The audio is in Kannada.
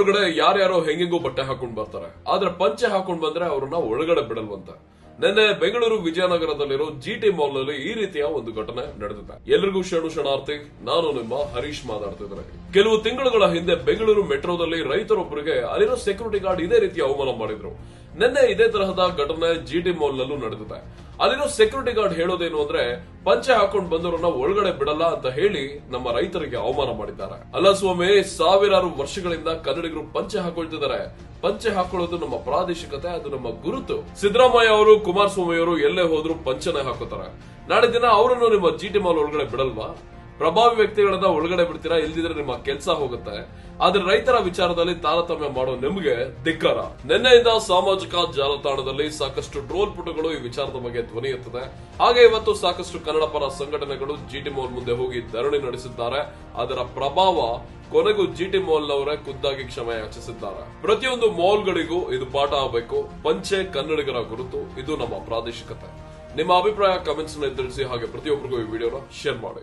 ಒಳಗಡೆ ಯಾರ್ಯಾರೋ ಹೆಂಗೆಂಗೋ ಬಟ್ಟೆ ಹಾಕೊಂಡ್ ಬರ್ತಾರೆ. ಆದ್ರೆ ಪಂಚೆ ಹಾಕೊಂಡ್ ಬಂದ್ರೆ ಅವ್ರನ್ನ ಒಳಗಡೆ ಬಿಡಲ್ವಂತ. ನಿನ್ನೆ ಬೆಂಗಳೂರು ವಿಜಯನಗರದಲ್ಲಿರೋ ಜಿ ಟಿ ಮಾಲ್ನಲ್ಲಿ ಈ ರೀತಿಯ ಒಂದು ಘಟನೆ ನಡೆದಿದೆ. ಎಲ್ರಿಗೂ ಶರಣು ಶರಣಾರ್ಥಿ ನಾನು ನಿಮ್ಮ ಹರೀಶ್ ಮಾತಾಡ್ತಿದ್ರೆ ಕೆಲವು ತಿಂಗಳುಗಳ ಹಿಂದೆ ಬೆಂಗಳೂರು ಮೆಟ್ರೋದಲ್ಲಿ ರೈತರೊಬ್ಬರಿಗೆ ಅಲ್ಲಿರೋ ಸೆಕ್ಯೂರಿಟಿ ಗಾರ್ಡ್ ಇದೇ ರೀತಿ ಅವಮಾನ ಮಾಡಿದ್ರು. ನಿನ್ನೆ ಇದೇ ತರಹದ ಘಟನೆ ಜಿ ಟಿ ಮಾಲ್ ನಲ್ಲೂ ನಡೆದಿದೆ. ಅಲ್ಲಿರೋ ಸೆಕ್ಯೂರಿಟಿ ಗಾರ್ಡ್ ಹೇಳೋದೇನು ಅಂದ್ರೆ, ಪಂಚೆ ಹಾಕೊಂಡ್ ಬಂದವರನ್ನ ಒಳಗಡೆ ಬಿಡಲ್ಲ ಅಂತ ಹೇಳಿ ನಮ್ಮ ರೈತರಿಗೆ ಅವಮಾನ ಮಾಡಿದ್ದಾರೆ. ಅಲ್ಲ ಸ್ವಾಮಿ, ಸಾವಿರಾರು ವರ್ಷಗಳಿಂದ ಕನ್ನಡಿಗರು ಪಂಚೆ ಹಾಕೊಳ್ತಿದ್ದಾರೆ. ಪಂಚೆ ಹಾಕೊಳ್ಳೋದು ನಮ್ಮ ಪ್ರಾದೇಶಿಕತೆ, ಅದು ನಮ್ಮ ಗುರುತು. ಸಿದ್ದರಾಮಯ್ಯ ಅವರು, ಕುಮಾರಸ್ವಾಮಿ ಅವರು ಎಲ್ಲೇ ಹೋದ್ರು ಪಂಚನೆ ಹಾಕೋತಾರೆ. ನಾಳೆ ದಿನ ಅವರನ್ನು ನಿಮ್ಮ ಜಿಟಿ ಮಾಲ್ ಒಳಗಡೆ ಬಿಡಲ್ವಾ? ಪ್ರಭಾವಿ ವ್ಯಕ್ತಿಗಳನ್ನ ಒಳಗಡೆ ಬಿಡ್ತೀರಾ, ಇಲ್ದಿದ್ರೆ ನಿಮ್ಮ ಕೆಲಸ ಹೋಗುತ್ತೆ. ಆದ್ರೆ ರೈತರ ವಿಚಾರದಲ್ಲಿ ತಾರತಮ್ಯ ಮಾಡೋ ನಿಮ್ಗೆ ಧಿಕ್ಕಾರ. ನಿನ್ನೆಯಿಂದ ಸಾಮಾಜಿಕ ಜಾಲತಾಣದಲ್ಲಿ ಸಾಕಷ್ಟು ಟ್ರೋಲ್ ಪುಟಗಳು ಈ ವಿಚಾರದ ಬಗ್ಗೆ ಧ್ವನಿ ಎತ್ತದೆ ಹಾಗೆ ಇವತ್ತು ಸಾಕಷ್ಟು ಕನ್ನಡ ಪರ ಸಂಘಟನೆಗಳು ಜಿಟಿ ಮಾಲ್ ಮುಂದೆ ಹೋಗಿ ಧರಣಿ ನಡೆಸಿದ್ದಾರೆ. ಅದರ ಪ್ರಭಾವ ಕೊನೆಗೂ ಜಿಟಿ ಮಾಲ್ನವರೇ ಖುದ್ದಾಗಿ ಕ್ಷಮೆ ಯಾಚಿಸಿದ್ದಾರೆ. ಪ್ರತಿಯೊಂದು ಮಾಲ್ಗಳಿಗೂ ಇದು ಪಾಠ ಆಗಬೇಕು. ಪಂಚೆ ಕನ್ನಡಿಗರ ಗುರುತು, ಇದು ನಮ್ಮ ಪ್ರಾದೇಶಿಕತೆ. ನಿಮ್ಮ ಅಭಿಪ್ರಾಯ ಕಮೆಂಟ್ಸ್ ತಿಳಿಸಿ, ಹಾಗೆ ಪ್ರತಿಯೊಬ್ಬರಿಗೂ ಈ ವಿಡಿಯೋನ ಶೇರ್ ಮಾಡಿ.